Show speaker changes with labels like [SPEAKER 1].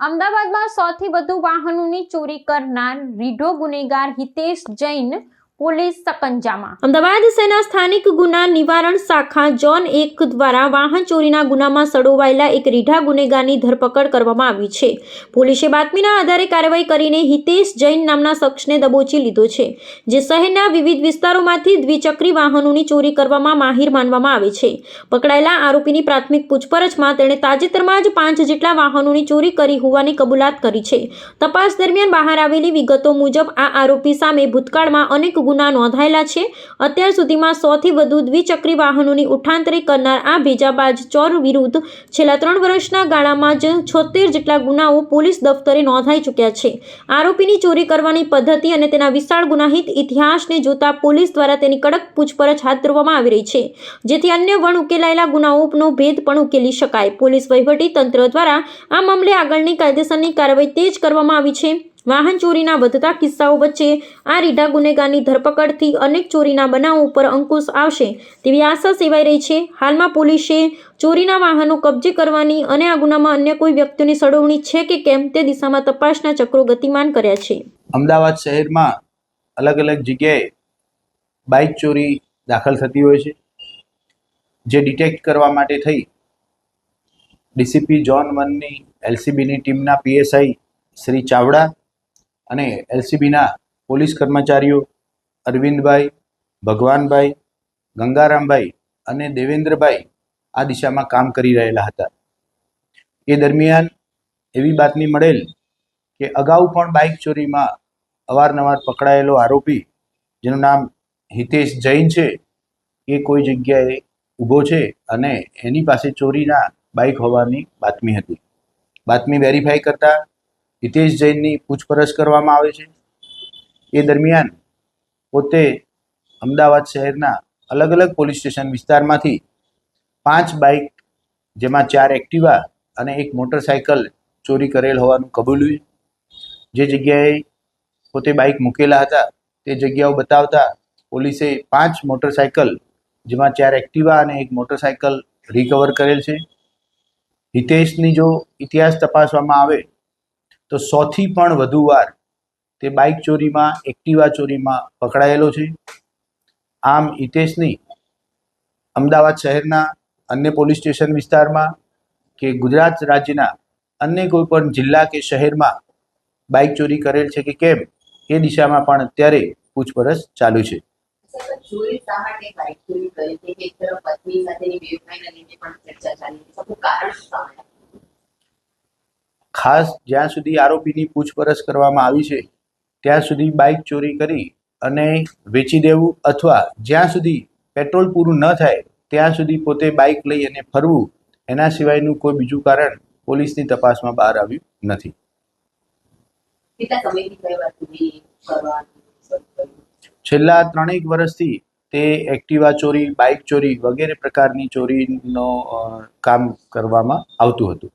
[SPEAKER 1] અમદાવાદમાં સૌથી વધુ વાહનોની ચોરી કરનાર રીઢો ગુનેગાર હિતેશ જૈન પોલીસ સકંજામાં અમદાવાદ સેના સ્થાનિક ગુના નિવારણ શાખા જોન એક દ્વારા વાહન ચોરીના ગુનામાં સડોવાયેલા એક રીઢા ગુનેગારની ધરપકડ કરવામાં આવી છે. પોલીસે બાતમીના આધારે કાર્યવાહી કરીને હિતેશ જૈન નામના શખ્સને દબોચી લીધો છે, જે શહેરના વિવિધ વિસ્તારોમાંથી દ્વિચક્રી વાહનોની ચોરી કરવામાં માહિર માનવામાં આવે છે. પકડાયેલા આરોપીની પ્રાથમિક પૂછપરછમાં તેણે તાજેતરમાં જ પાંચ જેટલા વાહનોની ચોરી કરી હોવાની કબૂલાત કરી છે. તપાસ દરમિયાન બહાર આવેલી વિગતો મુજબ આ આરોપી સામે ભૂતકાળમાં અનેક ગુના નોંધાયેલા છે. અત્યાર સુધીમાં સૌથી વધુ દ્વિચક્રી વાહનોની ઉઠાંતરી કરનાર આ ભેજાબાજ ચોર વિરુદ્ધ છેલ્લા ત્રણ વર્ષના ગાળામાં જ છોતેર જેટલા ગુનાઓ પોલીસ દફતરે નોંધાઈ ચૂક્યા છે. આરોપીની ચોરી કરવાની પદ્ધતિ અને તેના વિશાળ ગુનાહિત ઇતિહાસને જોતા પોલીસ દ્વારા તેની કડક પૂછપરછ હાથ ધરવામાં આવી રહી છે. જેથી અન્ય વણ ઉકેલાયેલા ગુનાઓનો ભેદ પણ ઉકેલી શકાય. પોલીસ વહીવટી તંત્ર દ્વારા આ મામલે આગળની કાયદેસરની કાર્યવાહી તેજ કરવામાં આવી છે. વાહન ચોરીના વધતા કિસ્સાઓ વચ્ચે આ રીઢા ગુનેગારની ધરપકડથી અનેક ચોરીના બનાવો ઉપર અંકુશ આવશે તેવી આશા સેવાઈ રહી છે. હાલમાં પોલીસે ચોરીના વાહનો કબજે કરવાની અને આ ગુનામાં અન્ય કોઈ વ્યક્તિની સડવણી છે કે કેમ તે દિશામાં તપાસના ચક્રો ગતિમાન કર્યા છે.
[SPEAKER 2] અમદાવાદ શહેરમાં અલગ અલગ જગ્યાએ બાઇક ચોરી દાખલ થતી હોય છે. જે ડિટેક્ટ કરવા માટે થઈ ડીસીપી જોન વનની એલસીબીની ટીમના પીએસઆઈ શ્રી ચાવડા અને એલસીબીના પોલીસ કર્મચારીઓ અરવિંદભાઈ, ભગવાનભાઈ, ગંગારામભાઈ અને દેવેન્દ્રભાઈ આ દિશામાં કામ કરી રહેલા હતા. એ દરમિયાન એવી બાતમી મળેલ કે અગાઉ પણ બાઇક ચોરીમાં અવારનવાર પકડાયેલો આરોપી, જેનું નામ હિતેશ જૈન છે, એ કોઈ જગ્યાએ ઊભો છે અને એની પાસે ચોરીના બાઇક હોવાની બાતમી હતી. બાતમી વેરીફાઈ કરતા હિતેશ જૈનની પૂછપરછ કરવામાં આવે છે. એ દરમિયાન પોતે અમદાવાદ શહેરના અલગ અલગ પોલીસ સ્ટેશન વિસ્તારમાંથી પાંચ બાઇક, જેમાં ચાર એક્ટિવા અને એક મોટરસાયકલ ચોરી કરેલ હોવાનું કબૂલ્યું જે જગ્યાએ પોતે બાઇક મૂકેલા હતા, તે જગ્યાઓ બતાવતા પોલીસે પાંચ મોટરસાયકલ જેમાં ચાર એક્ટિવા અને એક મોટરસાયકલ રિકવર કરેલ છે. હિતેશની જો ઇતિહાસ તપાસવામાં આવે તો સોથી પણ વધુ વાર તે બાઇક ચોરીમાં, એક્ટિવા ચોરીમાં પકડાયેલો છે. આમ હિતેશની અમદાવાદ શહેરના અન્ય પોલીસ સ્ટેશન વિસ્તારમાં કે ગુજરાત રાજ્યના અન્ય કોઈ પણ જિલ્લા કે શહેરમાં બાઇક ચોરી કરેલ છે કે કેમ, એ દિશામાં પણ અત્યારે પૂછપરછ ચાલુ છે.
[SPEAKER 3] કારણ
[SPEAKER 2] ખાસ જ્યાં સુધી આરોપીની પૂછપરછ કરવામાં આવી છે ત્યાં સુધી બાઇક ચોરી કરી અને વેચી દેવું અથવા જ્યાં સુધી પેટ્રોલ પૂરું ન થાય ત્યાં સુધી પોતે બાઇક લઈ અને ફરવું એના સિવાયનું કોઈ બીજું કારણ પોલીસની તપાસમાં બહાર આવ્યું નથી. છેલ્લા ત્રણેક વર્ષથી તે એક્ટિવા ચોરી બાઇક ચોરી વગેરે પ્રકારની ચોરીનો કામ કરવામાં આવતું હતું.